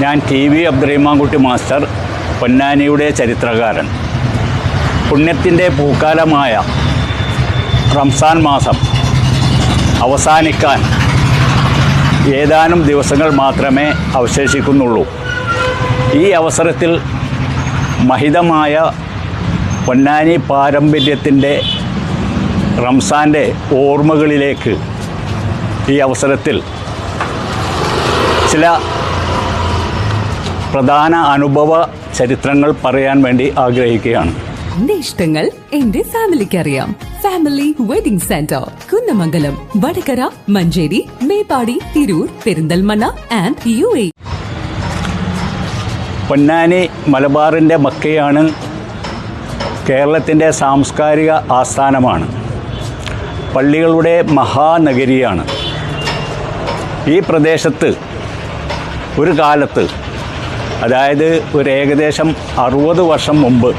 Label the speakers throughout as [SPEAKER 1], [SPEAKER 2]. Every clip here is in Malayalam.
[SPEAKER 1] ഞാൻ ടി വി അബ്ദുറഹിമാൻകുട്ടി മാസ്റ്റർ പൊന്നാനിയുടെ ചരിത്രകാരൻ. പുണ്യത്തിന്റെ പൂക്കാലമായ റംസാൻ മാസം അവസാനിക്കാൻ ഏതാനും ദിവസങ്ങൾ മാത്രമേ അവശേഷിക്കുന്നുള്ളൂ. ഈ അവസരത്തിൽ മഹിതമായ പൊന്നാനി പാരമ്പര്യത്തിന്റെ റംസാന്റെ ഓർമ്മകളിലേക്ക് ഈ അവസരത്തിൽ ചില പ്രധാന അനുഭവ ചരിത്രങ്ങൾ പറയാൻ വേണ്ടി ആഗ്രഹിക്കുകയാണ്.
[SPEAKER 2] എന്റെ ഇഷ്ടങ്ങൾ എന്റെ ഫാമിലിക്ക് അറിയാം family wedding centre Kunnamangalam Vadakara Manjeri Meppadi Tirur Perinthalmanna and U A
[SPEAKER 1] Ponnani മലബാറിന്റെ മക്കയാണ് കേരളത്തിന്റെ സാംസ്കാരിക ആസ്ഥാനമാണ്. പള്ളികളുടെ മഹാനഗരിയാണ്. ഈ പ്രദേശത്ത് ഒരു കാലത്ത് അതായത് ഒരു ഏകദേശം അറുപത് വർഷം മുമ്പ്.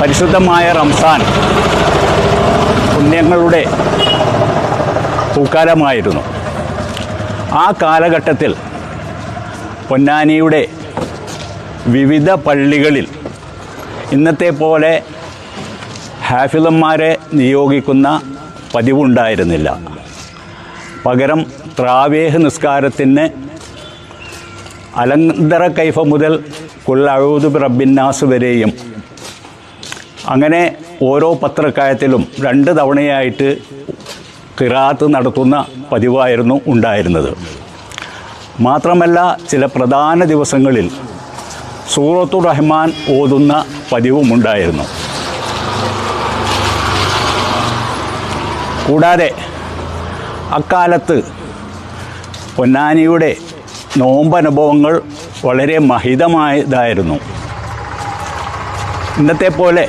[SPEAKER 1] പരിശുദ്ധമായ റംസാൻ പുണ്യങ്ങളുടെ പൂക്കാലമായിരുന്നു. ആ കാലഘട്ടത്തിൽ പൊന്നാനിയുടെ വിവിധ പള്ളികളിൽ ഇന്നത്തെ പോലെ ഹാഫിളന്മാരെ നിയോഗിക്കുന്ന പതിവുണ്ടായിരുന്നില്ല. പകരം ത്രാവേഹ് നിസ്കാരത്തിന് അലന്തര കൈഫ മുതൽ കുല്ലഴുതു റബ്ബിന്നാസ് വരെയും. അങ്ങനെ ഓരോ പത്രക്കായത്തിലും രണ്ട് തവണയായിട്ട് കിറാത്ത് നടത്തുന്ന പതിവായിരുന്നു ഉണ്ടായിരുന്നത്. മാത്രമല്ല ചില പ്രധാന ദിവസങ്ങളിൽ സൂറത്തു റഹ്മാൻ ഓതുന്ന പതിവുമുണ്ടായിരുന്നു കൂടാതെ അക്കാലത്ത് പൊന്നാനിയുടെ നോമ്പനുഭവങ്ങൾ വളരെ മഹിതമായതായിരുന്നു. ഇന്നത്തെ പോലെ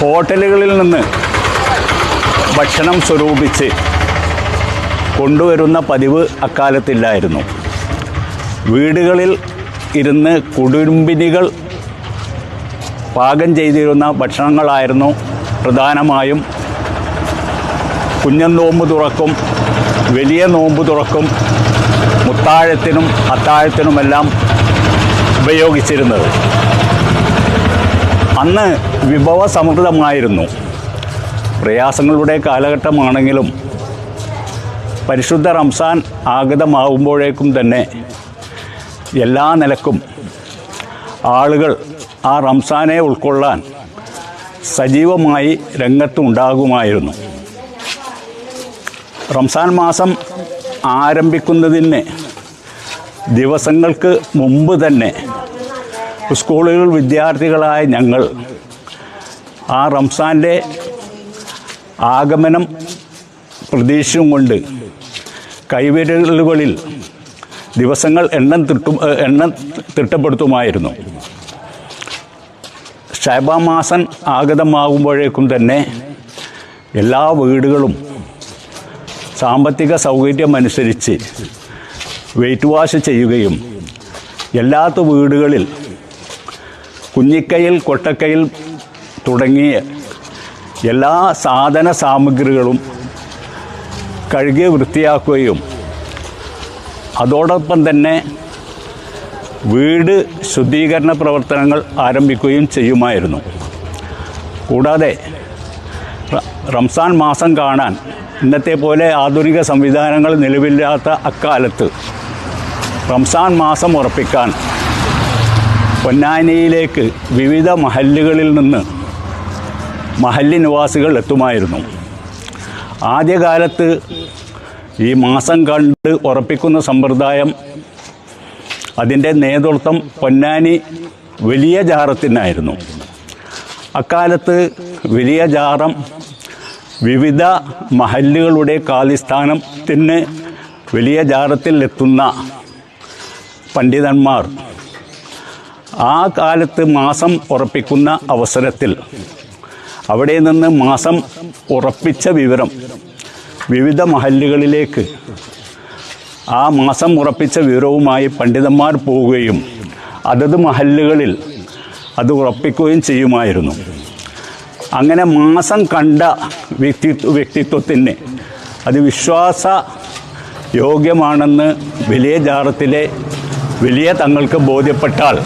[SPEAKER 1] ഹോട്ടലുകളിൽ നിന്ന് ഭക്ഷണം സ്വരൂപിച്ച് കൊണ്ടുവരുന്ന പതിവ് അക്കാലത്തില്ലായിരുന്നു. വീടുകളിൽ ഇരുന്ന് കുടുംബിനികൾ പാകം ചെയ്തിരുന്ന ഭക്ഷണങ്ങളായിരുന്നു പ്രധാനമായും കുഞ്ഞൻ നോമ്പ് തുറക്കും വലിയ നോമ്പ് തുറക്കും മുത്താഴത്തിനും അത്താഴത്തിനുമെല്ലാം ഉപയോഗിച്ചിരുന്നത്. അന്ന് വിഭവ സമൃദ്ധമായിരുന്നു പ്രയാസങ്ങളുടെ കാലഘട്ടമാണെങ്കിലും പരിശുദ്ധ റംസാൻ ആഗതമാകുമ്പോഴേക്കും തന്നെ എല്ലാ നിലക്കും ആളുകൾ ആ റംസാനെ ഉൾക്കൊള്ളാൻ സജീവമായി രംഗത്തുണ്ടാകുമായിരുന്നു. റംസാൻ മാസം ആരംഭിക്കുന്നതിന് ദിവസങ്ങൾക്ക് മുമ്പ് തന്നെ സ്കൂളുകൾ വിദ്യാർത്ഥികളായ ഞങ്ങൾ ആ റംസാന്റെ ആഗമനം പ്രതീക്ഷയും കൊണ്ട് കൈവിരലുകളിൽ ദിവസങ്ങൾ എണ്ണം തിട്ടും എണ്ണം തിട്ടപ്പെടുത്തുമായിരുന്നു. ശബ മാസം ആഗതമാകുമ്പോഴേക്കും തന്നെ എല്ലാ വീടുകളും സാമ്പത്തിക സൗകര്യമനുസരിച്ച് വെയിറ്റ് വാഷ് ചെയ്യുകയും എല്ലാത്ത വീടുകളിൽ കുഞ്ഞിക്കയിൽ കൊട്ടക്കയിൽ തുടങ്ങിയ എല്ലാ സാധന സാമഗ്രികളും കഴുകി വൃത്തിയാക്കുകയും അതോടൊപ്പം തന്നെ വീട് ശുദ്ധീകരണ പ്രവർത്തനങ്ങൾ ആരംഭിക്കുകയും ചെയ്യുമായിരുന്നു. കൂടാതെ റംസാൻ മാസം കാണാൻ ഇന്നത്തെ പോലെ ആധുനിക സംവിധാനങ്ങൾ നിലവില്ലാത്ത അക്കാലത്ത് റംസാൻ മാസം ഉറപ്പിക്കാൻ പൊന്നാനിയിലേക്ക് വിവിധ മഹല്ലുകളിൽ നിന്ന് മഹല്ലി നിവാസികൾ എത്തുമായിരുന്നു. ആദ്യകാലത്ത് ഈ മാസം കണ്ട് ഉറപ്പിക്കുന്ന സമ്പ്രദായം അതിന്റെ നേതൃത്വം പൊന്നാനി വലിയ ജാറത്തിനായിരുന്നു. അക്കാലത്ത് വലിയ ജാറം വിവിധ മഹല്ലുകളുടെ കാലിസ്ഥാനത്തിന് വലിയ ജാറത്തിൽ എത്തുന്ന പണ്ഡിതന്മാർ ആ കാലത്ത് മാസം ഉറപ്പിക്കുന്ന അവസരത്തിൽ അവിടെ നിന്ന് മാസം ഉറപ്പിച്ച വിവരം വിവിധ മഹല്ലുകളിലേക്ക് ആ മാസം ഉറപ്പിച്ച വിവരവുമായി പണ്ഡിതന്മാർ പോവുകയും അതത് മഹല്ലുകളിൽ അത് ഉറപ്പിക്കുകയും ചെയ്യുമായിരുന്നു. അങ്ങനെ മാസം കണ്ട വ്യക്തി വ്യക്തിത്വത്തിന് അത് വിശ്വാസ യോഗ്യമാണെന്ന് വലിയ ജാറത്തിലെ വലിയ തങ്ങൾക്ക് ബോധ്യപ്പെട്ടാൽ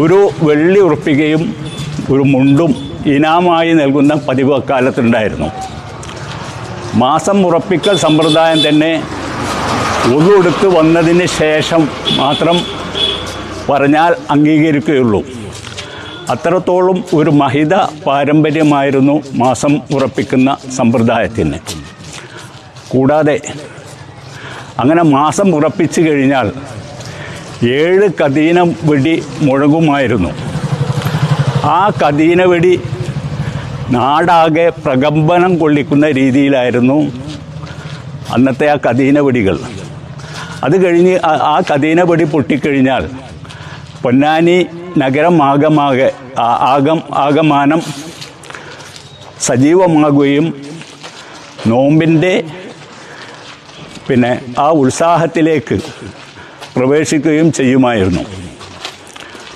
[SPEAKER 1] ഒരു വെള്ളി ഉറപ്പിക്കുകയും ഒരു മുണ്ടും ഇനാമായി നൽകുന്ന പതിവ് അക്കാലത്തുണ്ടായിരുന്നു. മാസം ഉറപ്പിക്കൽ സമ്പ്രദായം തന്നെ ഒതുകൊടുത്ത് വന്നതിന് ശേഷം മാത്രം പറഞ്ഞാൽ അംഗീകരിക്കുകയുള്ളൂ. അത്രത്തോളം ഒരു മഹിത പാരമ്പര്യമായിരുന്നു മാസം ഉറപ്പിക്കുന്ന സമ്പ്രദായത്തിന്. കൂടാതെ അങ്ങനെ മാസം ഉറപ്പിച്ചു കഴിഞ്ഞാൽ ഏഴ് കദീന വെടി മുഴങ്ങുമായിരുന്നു. ആ കദീന വെടി നാടാകെ പ്രകമ്പനം കൊള്ളിക്കുന്ന രീതിയിലായിരുന്നു അന്നത്തെ ആ കദീന വെടികൾ. അത് കഴിഞ്ഞ് ആ- കദീന വെടി പൊട്ടിക്കഴിഞ്ഞാൽ പൊന്നാനി നഗരം ആകമാകെ ആ- ആകം ആകമാനം സജീവമാകുകയും നോമ്പിന്റെ പിന്നെ ആ ഉത്സാഹത്തിലേക്ക് പ്രവേശിക്കുകയും ചെയ്യുമായിരുന്നു.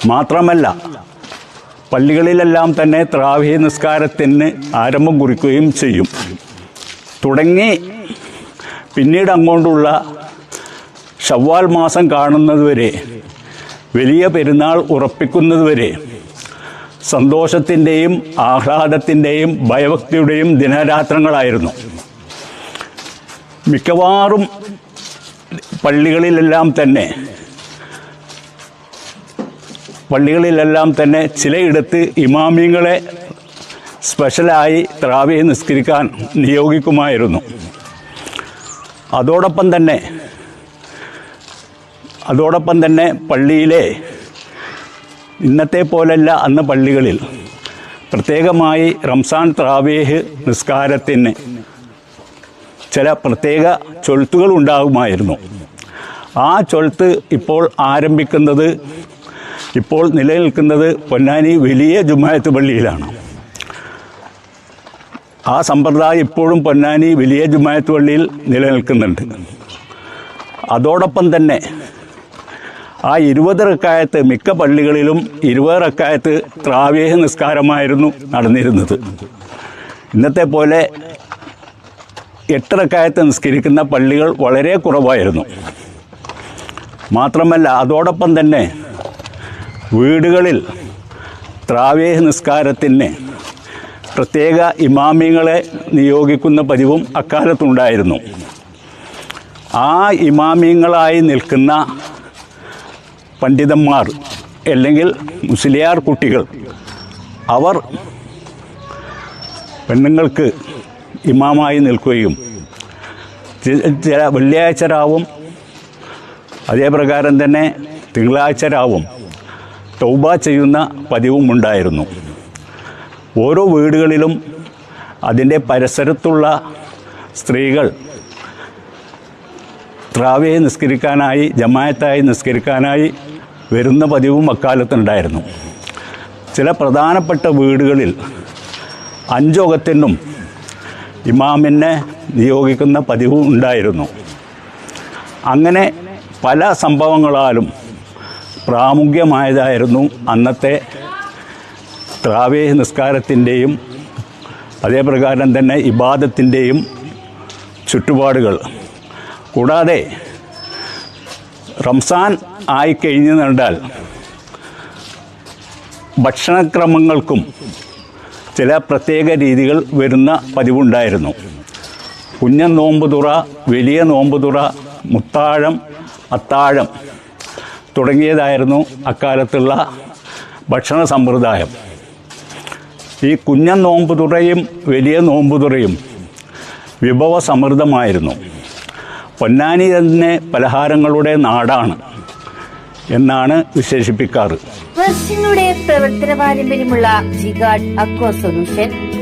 [SPEAKER 1] മാത്രമല്ല പള്ളികളിലെല്ലാം തന്നെ ത്രാവി നിസ്കാരത്തിന് ആരംഭം കുറിക്കുകയും ചെയ്യും. തുടങ്ങി പിന്നീട് അങ്ങോട്ടുള്ള ഷവ്വാൽ മാസം കാണുന്നതുവരെ വലിയ പെരുന്നാൾ ഉറപ്പിക്കുന്നതുവരെ സന്തോഷത്തിന്റെയും ആഹ്ലാദത്തിന്റെയും ഭയഭക്തിയുടെയും ദിനരാത്രങ്ങളായിരുന്നു. മിക്കവാറും പള്ളികളിലെല്ലാം തന്നെ പള്ളികളിലെല്ലാം തന്നെ ചിലയിടത്ത് ഇമാമിങ്ങളെ സ്പെഷ്യലായി ത്രാവിയെ നിസ്കരിക്കാൻ നിയോഗിക്കുമായിരുന്നു. അതോടൊപ്പം തന്നെ അതോടൊപ്പം തന്നെ പള്ളിയിലെ ഇന്നത്തെ പോലല്ല അന്ന് പള്ളികളിൽ. പ്രത്യേകമായി റംസാൻ ത്രാവേഹ് നിസ്കാരത്തിന് ചില പ്രത്യേക ചൊൽത്തുകൾ ഉണ്ടാകുമായിരുന്നു. ആ ചൊൽത്ത് ഇപ്പോൾ ആരംഭിക്കുന്നത് ഇപ്പോൾ നിലനിൽക്കുന്നത് പൊന്നാനി വലിയ ജുമായത്ത് പള്ളിയിലാണ്. ആ സമ്പ്രദായം ഇപ്പോഴും പൊന്നാനി വലിയ ജുമായത്ത് പള്ളിയിൽ നിലനിൽക്കുന്നുണ്ട്. അതോടൊപ്പം തന്നെ ആ ഇരുപത് റക്കായത്ത് മിക്ക പള്ളികളിലും ഇരുപത് റക്കായത്ത് ത്രാവേഹ നിസ്കാരമായിരുന്നു നടന്നിരുന്നത്. ഇന്നത്തെ പോലെ എട്ട് റക്കായത്ത് നിസ്കരിക്കുന്ന പള്ളികൾ വളരെ കുറവായിരുന്നു. മാത്രമല്ല അതോടൊപ്പം തന്നെ വീടുകളിൽ ത്രാവേഹ നിസ്കാരത്തിന് പ്രത്യേക ഇമാമിങ്ങളെ നിയോഗിക്കുന്ന പതിവും അക്കാലത്തുണ്ടായിരുന്നു. ആ ഇമാമിങ്ങളായി നിൽക്കുന്ന പണ്ഡിതന്മാർ അല്ലെങ്കിൽ മുസ്ലിയാർ കുട്ടികൾ അവർ പെണ്ണുങ്ങൾക്ക് ഇമാമായി നിൽക്കുകയും ചില വെള്ളിയാഴ്ച രാവും അതേപ്രകാരം തന്നെ തിങ്കളാഴ്ച രാവും തൗബ ചെയ്യുന്ന പതിവും ഉണ്ടായിരുന്നു. ഓരോ വീടുകളിലും അതിന്റെ പരിസരത്തുള്ള സ്ത്രീകൾ ത്രാവയെ നിസ്കരിക്കാനായി ജമായത്തായി നിസ്കരിക്കാനായി വരുന്ന പതിവും അക്കാലത്തുണ്ടായിരുന്നു ചില പ്രധാനപ്പെട്ട വീടുകളിൽ അഞ്ചോകത്തിനും ഇമാമിനെ നിയോഗിക്കുന്ന പതിവും ഉണ്ടായിരുന്നു. അങ്ങനെ പല സംഭവങ്ങളാലും പ്രാമുഖ്യമായതായിരുന്നു അന്നത്തെ ത്രാവേ നിസ്കാരത്തിന്റെയും അതേപ്രകാരം തന്നെ ഇബാദത്തിന്റെയും ചുറ്റുപാടുകൾ. കൂടാതെ റംസാൻ ആയി കഴിഞ്ഞു കണ്ടാൽ ഭക്ഷണക്രമങ്ങൾക്കും ചില പ്രത്യേക രീതികൾ വരുന്ന പതിവുണ്ടായിരുന്നു. കുഞ്ഞൻ നോമ്പ് തുറ വലിയ നോമ്പ് തുറ മുത്താഴം അത്താഴം തുടങ്ങിയതായിരുന്നു അക്കാലത്തുള്ള ഭക്ഷണ സമ്പ്രദായം. ഈ കുഞ്ഞൻ നോമ്പ് തുറയും വലിയ നോമ്പ് തുറയും വിഭവ സമൃദ്ധമായിരുന്നു പൊന്നാനി തന്നെ പലഹാരങ്ങളുടെ നാടാണ് എന്നാണ് വിശേഷിപ്പിക്കാറ്.
[SPEAKER 3] പ്രവർത്തന പാരമ്പര്യമുള്ള ജിഗാഡ് അക്വ സൊല്യൂഷൻ